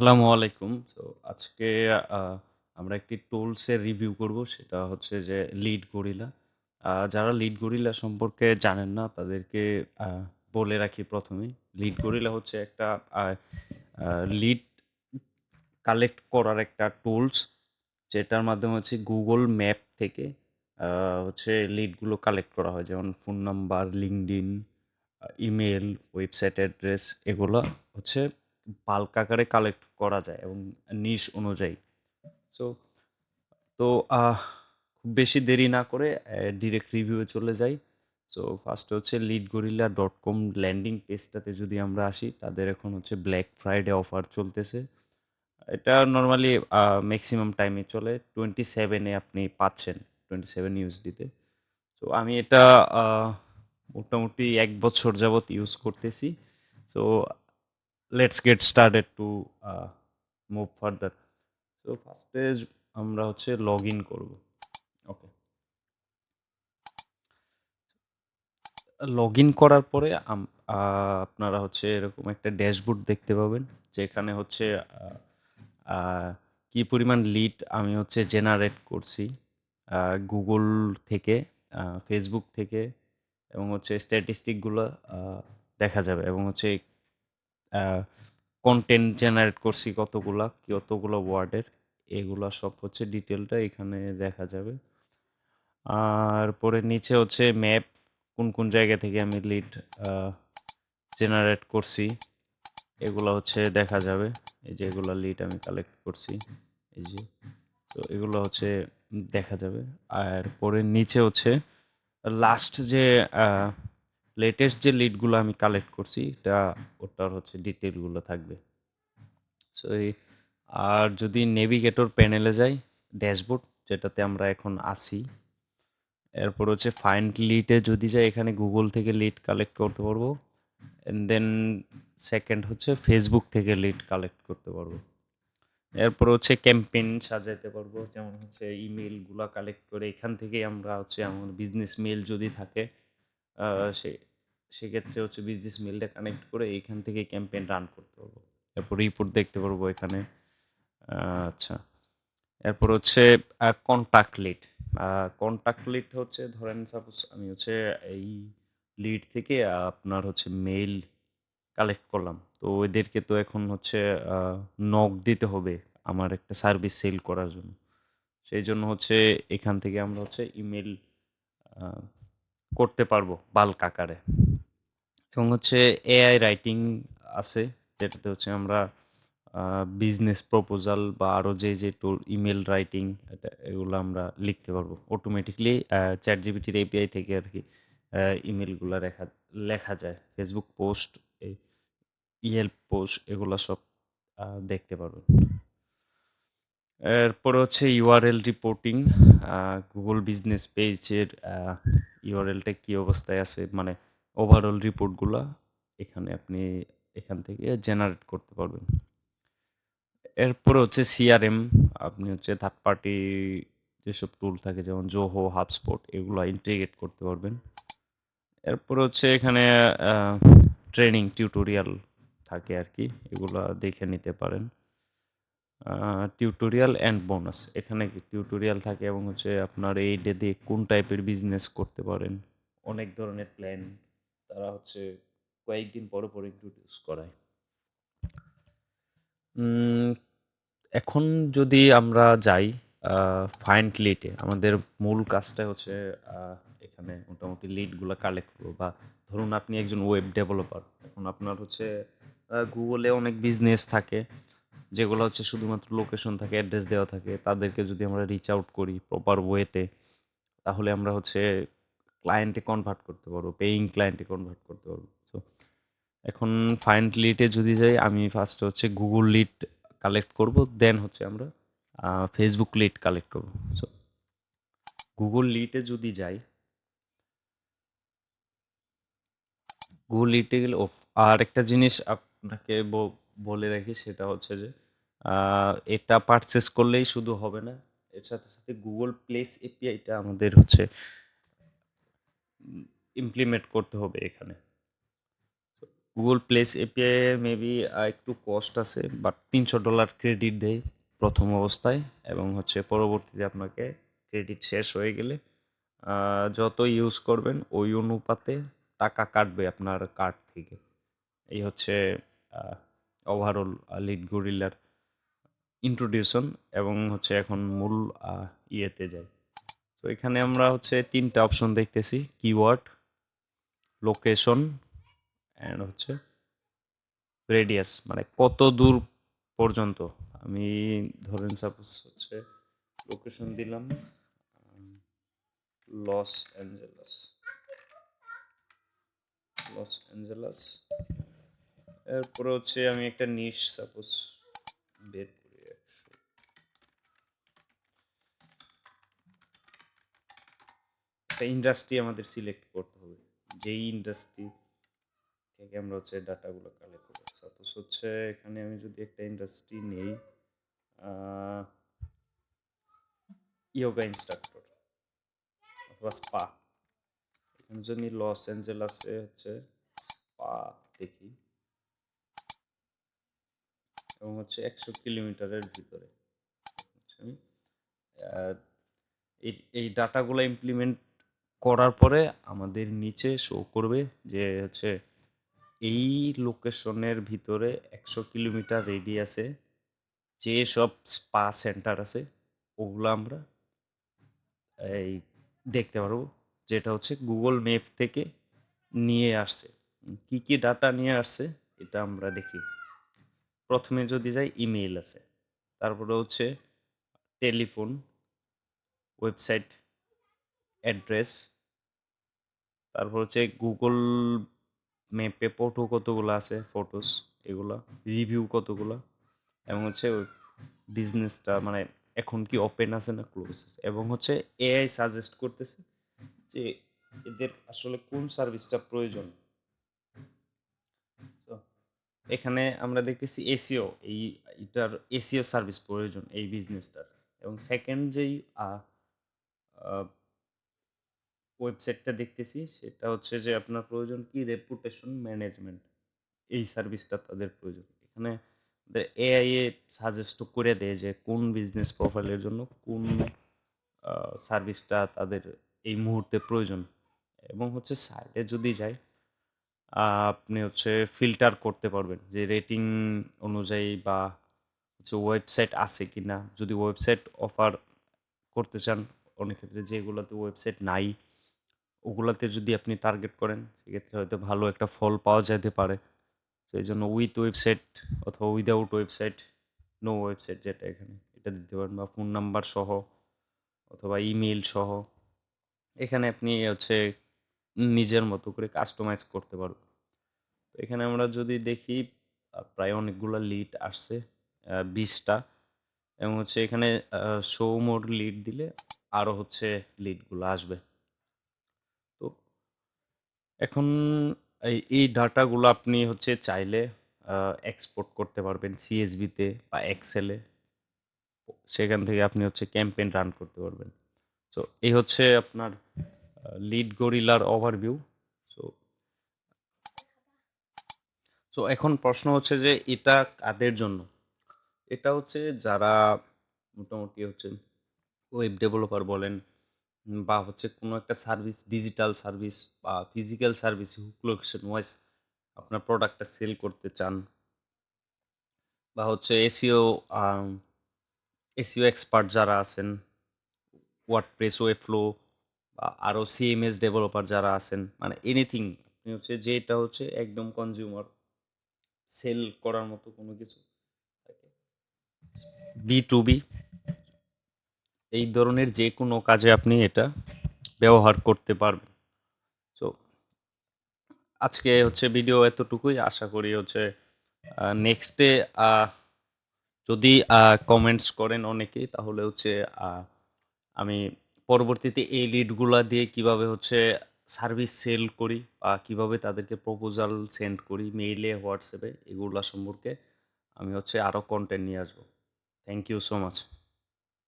আসসালামু আলাইকুম। তো আজকে আমরা একটি টুলসের রিভিউ করব। সেটা হচ্ছে যে লিড গরিলা। যারা লিড গরিলা সম্পর্কে জানেন না তাদেরকে বলে রাখি ১ম এই। লিড গরিলা হচ্ছে একটা লিড কালেক্ট করার একটা টুলস। যেটার মাধ্যমে হচ্ছে গুগল ম্যাপ থেকে হচ্ছে লিডগুলো কালেক্ট করা হয়। যেমন phone number, LinkedIn, email website address এগুলো হচ্ছে বাল্ক আকারে কালেক্ট করা যায় এবং নিশ অনুযায়ী। সো তো খুব বেশি দেরি না করে ডিরেক্ট রিভিউয়ে চলে যাই। So first A dot com landing পেজটাতে যদি আমরা আসি, তাদের এখন হচ্ছে ব্ল্যাক ফ্রাইডে অফার চলতেছে। এটা নর্মালি ম্যাক্সিমাম টাইমে চলে। টোয়েন্টি সেভেনে আপনি পাচ্ছেন। 27 ইউএসডি তে। তো আমি এটা মোটামুটি এক বছর যাবৎ ইউজ করতেছি। So let's get started to move further. তো ফার্স্ট আমরা হচ্ছে লগইন করব। ওকে। লগইন করার পরে আপনারা হচ্ছে এরকম একটা ড্যাশবোর্ড দেখতে পাবেন। যেখানে হচ্ছে কি পরিমাণ লিড আমি হচ্ছে জেনারেট করছি। Google থেকে, Facebook থেকে এবং হচ্ছে স্ট্যাটিস্টিকগুলা আ দেখা যাবে এবং হচ্ছে কনটেন্ট জেনারেট করছি কতগুলা, কতগুলো ওয়ার্ডের এগুলা সব হচ্ছে ডিটেলটা এখানে দেখা যাবে। আর পরে নিচে হচ্ছে ম্যাপ কোন, কোন জায়গা থেকে আমি লিড জেনারেট করছি। এগুলো হচ্ছে দেখা যাবে। এই যে এগুলো লিড আমি কালেক্ট করছি। এই যে। তো এগুলো হচ্ছে দেখা যাবে। আর পরে নিচে হচ্ছে লাস্ট যে লেটেস্ট যে লিডগুলো আমি কালেক্ট করছি, এটা ওটার হচ্ছে ডিটেলগুলো থাকবে। সো এই আর যদি নেভিগেটর প্যানেলে যাই, ড্যাশবোর্ড যেটাতে আমরা এখন আসি এরপর হচ্ছে ফাইন্ড লিডে যদি যাই এখানে গুগল থেকে লিড কালেক্ট করতে পারব। অ্যান্ড দেন সেকেন্ড হচ্ছে ফেসবুক থেকে লিড কালেক্ট করতে পারব। এরপর হচ্ছে ক্যাম্পেইন সাজাইতে পারব। যেমন হচ্ছে ইমেইলগুলা কালেক্ট করে এখান থেকেই আমরা হচ্ছে এমন বিজনেস মেল যদি থাকে সে সেক্ষেত্রে হচ্ছে বিজনেস মেলটা কানেক্ট করে এখান থেকে ক্যাম্পেইন রান করতে পারব। এরপর রিপোর্ট দেখতে পারব এখানে। আচ্ছা। এরপর হচ্ছে কনট্যাক্ট লিড। কনট্যাক্ট লিড হচ্ছে, ধরেন সাপোজ আমি হচ্ছে এই লিড থেকে আপনার হচ্ছে মেইল কালেক্ট করলাম। তো এদেরকে তো এখন হচ্ছে নক দিতে হবে আমার একটা সার্ভিস সেল করার জন্য। সেই জন্য হচ্ছে এখান থেকে আমরা হচ্ছে ইমেল করতে পারব বাল্ক আকারে। এবং হচ্ছে এআই রাইটিং আছে যেটাতে হচ্ছে আমরা বিজনেস প্রপোজাল বা আরও যে, যে টুল ইমেইল রাইটিং এটা এগুলো আমরা লিখতে পারব। অটোমেটিক্যালি চ্যাট ChatGPT-র এপিআই থেকে আরকি আ ইমেইলগুলা রেখা লেখা যায়। Facebook post, a Yelp post এগুলা সব দেখতে পারবেন। এরপরে হচ্ছে URL রিপোর্টিং গুগল বিজনেস পেজের আ URL টা কি অবস্থায় আছে মানে ওভারঅল রিপোর্টগুলা এখানে আপনি এখান থেকে জেনারেট করতে পারবেন। এরপরে হচ্ছে সিআরএম আপনি হচ্ছে থার্ড পার্টি যেসব টুল থাকে যেমন Zoho, HubSpot এগুলো ইন্টিগ্রেট করতে পারবেন। এরপর হচ্ছে এখানে ট্রেনিং টিউটোরিয়াল থাকে আর কি এগুলা দেখে নিতে পারেন। Tutorial and bonus. এখানে টিউটোরিয়াল থাকে এবং হচ্ছে আপনার এই ডে দিয়ে কোন টাইপের বিজনেস করতে পারেন। অনেক ধরনের প্ল্যান তারা হচ্ছে কয়েকদিন পর পর ইন্ট্রোডিউস করায়। এখন যদি আমরা যাই ফাইন্ড লিড আমাদের মূল কাজটা হচ্ছে এখানে মোটামুটি লিডগুলা কালেক্ট করব বা ধরুন আপনি একজন ওয়েব ডেভেলপার। এখন আপনার হচ্ছে গুগলে অনেক বিজনেস থাকে। যেগুলো হচ্ছে শুধুমাত্র লোকেশন থাকে, অ্যাড্রেস দেওয়া থাকে। তাদেরকে যদি আমরা রিচ আউট করি প্রপার ওয়েতে তাহলে আমরা হচ্ছে ক্লায়েন্টে কনভার্ট করতে পারব। পেইং ক্লায়েন্টে কনভার্ট করতে পারব। সো এখন ফাইন্ড লিটে যদি যাই আমি ফার্স্ট হচ্ছে গুগল লিড কালেক্ট করব। দেন হচ্ছে আমরা ফেসবুক লিড কালেক্ট করব। সো গুগল লিটে যদি যাই গুগল লিটে গেলে আর একটা জিনিস আপনাকে বলে রাখি সেটা হচ্ছে যে এটা পারচেস করলেই শুধু হবে না। এর সাথে, সাথে গুগল প্লেস এপিআই টা আমাদের হচ্ছে ইমপ্লিমেন্ট করতে হবে এখানে। গুগল প্লেস এপিআই মেবি একটু কস্ট আছে বাট তিনশো ডলার ক্রেডিট দেয় প্রথম অবস্থায় এবং হচ্ছে পরবর্তীতে আপনাকে ক্রেডিট শেষ হয়ে গেলে যত ইউজ করবেন ওই অনুপাতে টাকা কাটবে আপনার কার্ড থেকে এই হচ্ছে ওভারঅল লিড গরিলার ইন্ট্রোডিউশন এবং হচ্ছে এখন মূল ইয়েতে যাই তো এখানে আমরা হচ্ছে তিনটা অপশন দেখতেছি কিওয়ার্ড লোকেশন অ্যান্ড হচ্ছে রেডিয়াস মানে কত দূর পর্যন্ত। আমি ধরেন সাপোজ হচ্ছে লোকেশন দিলাম লস অ্যাঞ্জেলাস লস অ্যাঞ্জেলাস এরপরে হচ্ছে আমি একটা নিশ সাপোজ বের করি একশো একটা ইন্ডাস্ট্রি আমাদের সিলেক্ট করতে হবে। যেই ইন্ডাস্ট্রি থেকে আমরা হচ্ছে ডাটাগুলো কালেক্ট করব সাপোজ হচ্ছে এখানে আমি যদি একটা ইন্ডাস্ট্রি নেই ইয়োগা ইনস্ট্রাক্টর অথবা স্পা এখানে যদি লস অ্যাঞ্জেলাসে হচ্ছে স্পা দেখি এবং হচ্ছে একশো কিলোমিটারের ভিতরে আমি এই এই ডাটাগুলো ইমপ্লিমেন্ট করার পরে আমাদের নিচে শো করবে যে হচ্ছে এই লোকেশনের ভিতরে একশো কিলোমিটার রেডিয়াসে যে সব স্পা সেন্টার আছে, ওগুলো আমরা, এই, দেখতে পারব। যেটা হচ্ছে গুগল ম্যাপ থেকে নিয়ে আসছে। কি কি ডাটা নিয়ে আসছে, এটা আমরা দেখি। প্রথমে যদি যাই ইমেইল আছে। তারপরে হচ্ছে টেলিফোন ওয়েবসাইট অ্যাড্রেস। তারপর হচ্ছে গুগল ম্যাপে ফটো কতগুলো আছে ফটোস এগুলা রিভিউ কতগুলো এবং হচ্ছে বিজনেসটা মানে এখন কি ওপেন আছে না ক্লোজ আছে এবং হচ্ছে এআই সাজেস্ট করতেছে যে এদের আসলে কোন সার্ভিসটা প্রয়োজন। এখানে আমরা দেখতেছি এসিও এই এটার এসিও সার্ভিস প্রয়োজন এই বিজনেসটার এবং সেকেন্ড যেই ওয়েবসাইটটা দেখতেছি, সেটা হচ্ছে যে আপনার প্রয়োজন কি? রেপুটেশন ম্যানেজমেন্ট এই সার্ভিসটা তাদের প্রয়োজন। এখানে এআই এ সাজেস্ট করে দেয় যে কোন বিজনেস প্রোফাইলের জন্য কোন সার্ভিসটা তাদের এই মুহূর্তে প্রয়োজন। এবং হচ্ছে সাইডে যদি যাই আপনি হচ্ছে ফিল্টার করতে পারবেন যে রেটিং অনুযায়ী বা হচ্ছে ওয়েবসাইট আছে কি না যদি ওয়েবসাইট অফার করতে চান, অনেক ক্ষেত্রে যেগুলোতে ওয়েবসাইট নাই ওগুলাতে যদি আপনি টার্গেট করেন, সেক্ষেত্রে হয়তো ভালো একটা ফল পাওয়া যেতে পারে। সেই জন্য উইথ ওয়েবসাইট অথবা উইদাউট ওয়েবসাইট নো ওয়েবসাইট যেটা এখানে, এটা দিতে পারেন বা ফোন নাম্বার সহ অথবা ইমেল সহ। এখানে আপনি হচ্ছে নিজের মতো করে কাস্টমাইজ করতে পারবেন। তো এখানে আমরা যদি দেখি প্রায় অনেকগুলো লিড আসছে বিশটা। এবং হচ্ছে এখানে শো মোর লিড দিলে আরও হচ্ছে লিডগুলো আসবে। তো এখন এই এই ডাটাগুলো আপনি হচ্ছে চাইলে এক্সপোর্ট করতে পারবেন সিএসবিতে বা এক্সেলে সেখান থেকে আপনি হচ্ছে ক্যাম্পেইন রান করতে পারবেন। সো এই হচ্ছে আপনার লিড গরিলার ওভারভিউ সো সো এখন প্রশ্ন হচ্ছে যে এটা কাদের জন্য? এটা হচ্ছে যারা মোটামুটি হচ্ছে ওয়েব ডেভেলপার বলেন বা হচ্ছে কোনো একটা সার্ভিস, ডিজিটাল সার্ভিস বা physical service, hook location wise আপনার প্রোডাক্টটা সেল করতে চান বা হচ্ছে এসিও এসিও এক্সপার্ট যারা আছেন, ওয়ার্ডপ্রেস, ওয়েফ্লো বা আরও সিএমএস ডেভেলপার যারা আছেন মানে এনিথিং আপনি হচ্ছে যেটা হচ্ছে একদম কনজিউমার সেল করার মতো কোনো কিছু বি টু বি এই ধরনের যে কোনো কাজে আপনি এটা ব্যবহার করতে পারবেন। সো আজকে হচ্ছে ভিডিও এতটুকুই। আশা করি হচ্ছে নেক্সটে যদি কমেন্টস করেন অনেকেই, তাহলে হচ্ছে আমি পরবর্তীতে এই লিডগুলা দিয়ে কীভাবে হচ্ছে সার্ভিস সেল করি বা কীভাবে তাদেরকে প্রপোজাল সেন্ড করি মেইলে হোয়াটসঅ্যাপে এগুলা সম্পর্কে আমি হচ্ছে আরও কন্টেন্ট নিয়ে আসব। Thank you so much